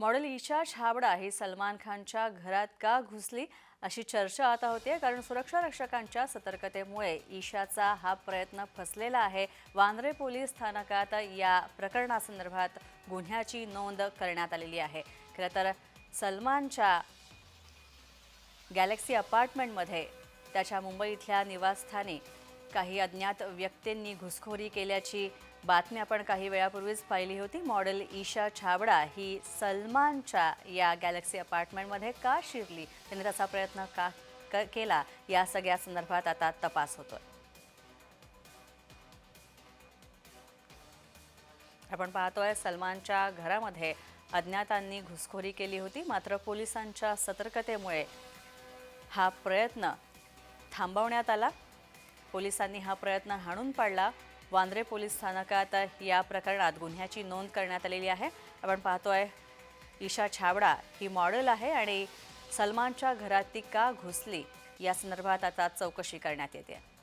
Model Isha Chhabra ही सलमान खानच्या घरात का घुसली अशी चर्चा आता होते कारण सुरक्षा रक्षकांच्या सतर्कतेमुळे ईशाचा हा प्रयत्न फसलेला आहे. वांद्रे पोलीस स्थानकात या प्रकरणासंदर्भात गुन्ह्याची नोंद करण्यात आलेली आहे. खरं तर सलमानच्या गॅलेक्सी अपार्टमेंटमध्ये त्याच्या मुंबई इथल्या निवासस्थानी काही अज्ञात व्यक्तींनी घुसखोरी केल्याची बातमी आपण काही वेळापूर्वीच पाहिली होती. मॉडेल ईशा छाबडा ही सलमानच्या या गॅलेक्सी अपार्टमेंटमध्ये का शिरली? त्यांनी त्याचा प्रयत्न का क- केला? या सगळ्या संदर्भात आता तपास होतोय. आपण पाहतोय सलमानच्या घरामध्ये अज्ञातांनी घुसखोरी केली होती. मात्र पोलिसांच्या सतर्कतेमुळे हा प्रयत्न थांबवण्यात आला. पोलिसांनी हा प्रयत्न हाणून पाडला. वांद्रे पोलीस स्थानकात या प्रकरणात गुन्ह्याची नोंद करण्यात आलेली आहे. आपण पाहतोय ईशा छाबडा ही मॉडेल आहे आणि सलमानच्या घरात ती का घुसली? या संदर्भात आता चौकशी करण्यात येते.